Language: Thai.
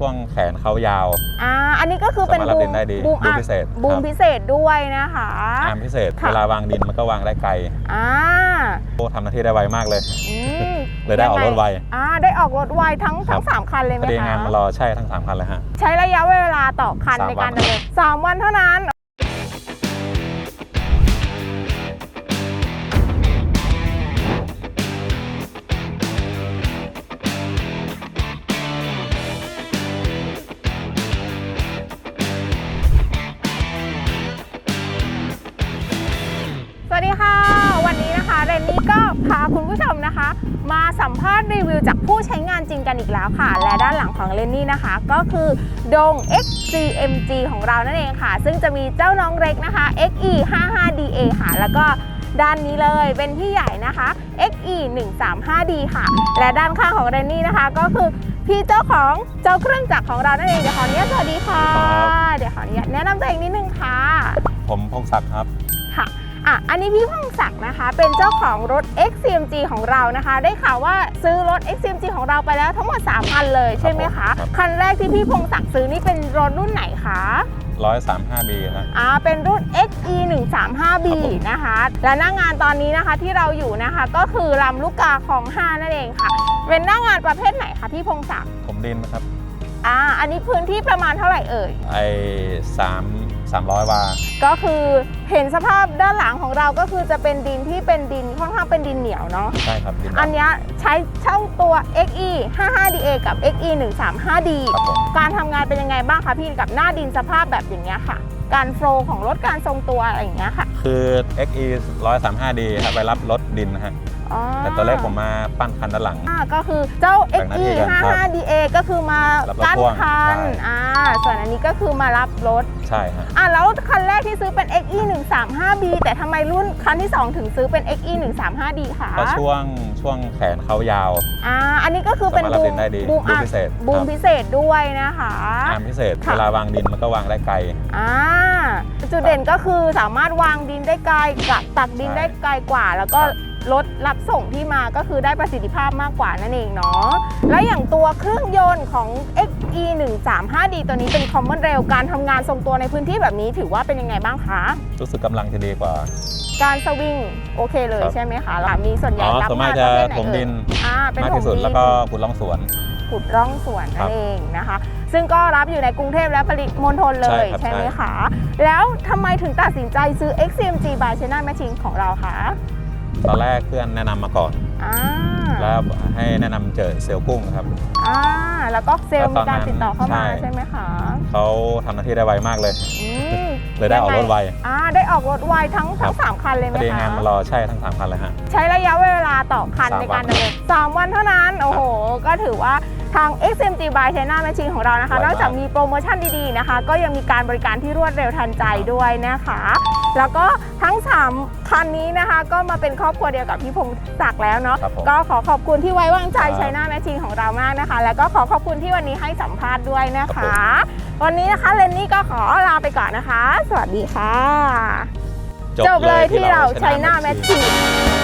ช่วงแขนเขายาว อ่า อันนี้ก็คือเป็นสามารถรับดินได้ดีบูมบูมอะพิเศษบูคมรับ พิเศษด้วยนะคะ อาร์มพิเศษ ค่ะ เวลาวางดินมันก็วางได้ไกลอ่าโอ้ทำหน้าที่ได้ไวมากเลย อืมเลยได้ออกรถไว อ่า ได้ออกรถไวทั้งครัทั้บ งสามคันเลยไหพมอดีคะงานมารอใช่ทั้งสามคันเลยฮะ ใช้ระยะเวลาต่อคันสามในการวัน ดำเนินสามวันเท่านั้น วัสดีค่ะ วันนี้นะคะเรนนี่ก็พาคุณผู้ชมนะคะ มาสัมภาษณ์รีวิวจากผู้ใช้งานจริงกันอีกแล้วค่ะ และด้านหลังของเรนนี่นะคะ ก็คือดง XCMG ของเรานั่นเองค่ะ ซึ่งจะมีเจ้าน้องเล็กนะคะ XE 55DA ค่ะ แล้วก็ด้านนี้เลยเป็นพี่ใหญ่นะคะ XE 135D ค่ะ และด้านข้างของเรนนี่นะคะ ก็คือพี่เจ้าของเจ้าเครื่องจักรของเรานั่นเองเดี๋ยวขออนุญาตสวัสดีค่ะครับเดี๋ยวขออนุญาตแนะนำตัวเองนิดนึงค่ะ ผมพงศักดิ์ครับค่ะ อะอันนี้พี่พงศักดิ์นะคะ เป็นเจ้าของรถ XCMG ของเรานะคะ ได้ข่าวว่าซื้อรถ XCMG ของเราไปแล้วทั้งหมด3คันเลยใช่ไหมคะ ครับ คันแรกที่พี่พงศักดิ์ซื้อนี่เป็นรถรุ่นไหนคะ 135 b นะ อ่าเป็นรุ่น XE 1 3 5 B ครับผม นะคะ และหน้างานตอนนี้นะคะที่เราอยู่นะคะก็คือลำลูกกาของ 5 นั่นเองค่ะ เป็นหน้างานประเภทไหนคะพี่พงศักดิ์ผมดินนะครับ อ่าอันนี้พื้นที่ประมาณเท่าไหร่เอ่ย ไอ้สาม สามร้อยวา ก็คือเห็นสภาพด้านหลังของเราก็คือจะเป็นดินที่เป็นดินค่อนข้างเป็นดินเหนียวเนาะ ใช่ครับดินอันเนี้ยใช้เช่าตัว XE 55DA กับ XE 135D ครับผมการทำงานเป็นยังไงบ้างคะพี่กับหน้าดินสภาพแบบอย่างเงี้ยค่ะ การโฟลว์ของรถการทรงตัวอะไรอย่างเงี้ยค่ะ คือ XE 135 d ครับไปรับรถดินนะฮะอ๋อ แต่ตัวเลขผมมาปั้นคันด้านหลัง อ่าก็คือเจ้าแบ่งหน้า XE ที่กันครับ 55DA ก็คือมารับรถกั้นพ่วงคันใช่ อ่าส่วนอันนี้ก็คือมารับรถใช่ฮะอะแล้วคันแรกที่ซื้อเป็น XE 135B แต่ทำไมรุ่นคันที่ 2 ถึงซื้อเป็น XE 135D คะเพราะช่วงช่วงแขนเขายาว อ่าอันนี้ก็คือเป็นสามารถรับบูดิมนได้ดีบูมบูมอะพิเศษบูมครับ พิเศษด้วยนะคะ อาร์มพิเศษค่ะ เวลาวางดินมันก็วางได้ไกล อ่าจุดเด่นก็คือสามารถวางดินได้ไกลกักตักดินใช่ได้ไกลกว่า แล้วก็ครับ รถรับส่งที่มาก็คือได้ประสิทธิภาพมากกว่านั่นเองเนาะและอย่างตัวเครื่องยนต์ของ XE 1 3 5 D ตัวนี้เป็นคอมมอนเรลการทำงานทรงตัวในพื้นที่แบบนี้ถือว่าเป็นยังไงบ้างคะ รู้สึกกำลังจะดีกว่า การสวิงโอเคเลยครับใช่ไหมคะหลังมีส่วนใหญ่อ๋อรับส่วนมากงานจะประเภทไหนถมเอ่ดิยนอ่าเป็นมากถที่สุดดิน แล้วก็ขุดล่องสวน ขุดร่องสวนครันั่บนเองนะคะ ซึ่งก็รับอยู่ในกรุงเทพและปริมณฑลเลยใช่ครับใช่ไหมใช่ คะ แล้วทำไมถึงตัดสินใจซื้อ XCMG by China Machine ของเราคะ ตอนแรกเพื่อนแนะนำมาก่อน อ่าแล้วให้แนะนำเจอเซลล์กุ้งครับ อ่าแล้วก็เซลล์แล้วตมีอนการนั้นติดต่อเข้ามาใช่ใช่ไหมคะเขาทำหน้าที่ได้ไวมากเลย อืมเลยได้ออกรถไว อ่าได้ออกรถไวทั้งครัทั้บ งสามคันเลยไหพมอดีคะงานมารอใช่ทั้งสามคันเลยฮะ ใช้ระยะเวลาต่อคันสามในการวัน ดำเนินสามวันเท่านั้น โอ้โห ก็ถือว่า ทาง XMG by China Machine ของเรานะคะไวมากนอกจากมีโปรโมชั่นดีๆนะคะ ก็ยังมีการบริการที่รวดเร็วทันใจด้วยนะคะ แล้วก็ทั้ง 3 คันนี้นะคะ ก็มาเป็นครอบครัวเดียวกับพี่พงศักดิ์แล้วเนาะ ครับผม ก็ขอขอบคุณที่ไว้วางใจครับ China Machine ของเรามากนะคะ แล้วก็ขอขอบคุณที่วันนี้ให้สัมภาษณ์ด้วยนะครัคะบวันนี้นะคะเรนนี่ก็ขอลาไปก่อนนะคะ สวัสดีค่ะ จบเลยที่เรา China Machine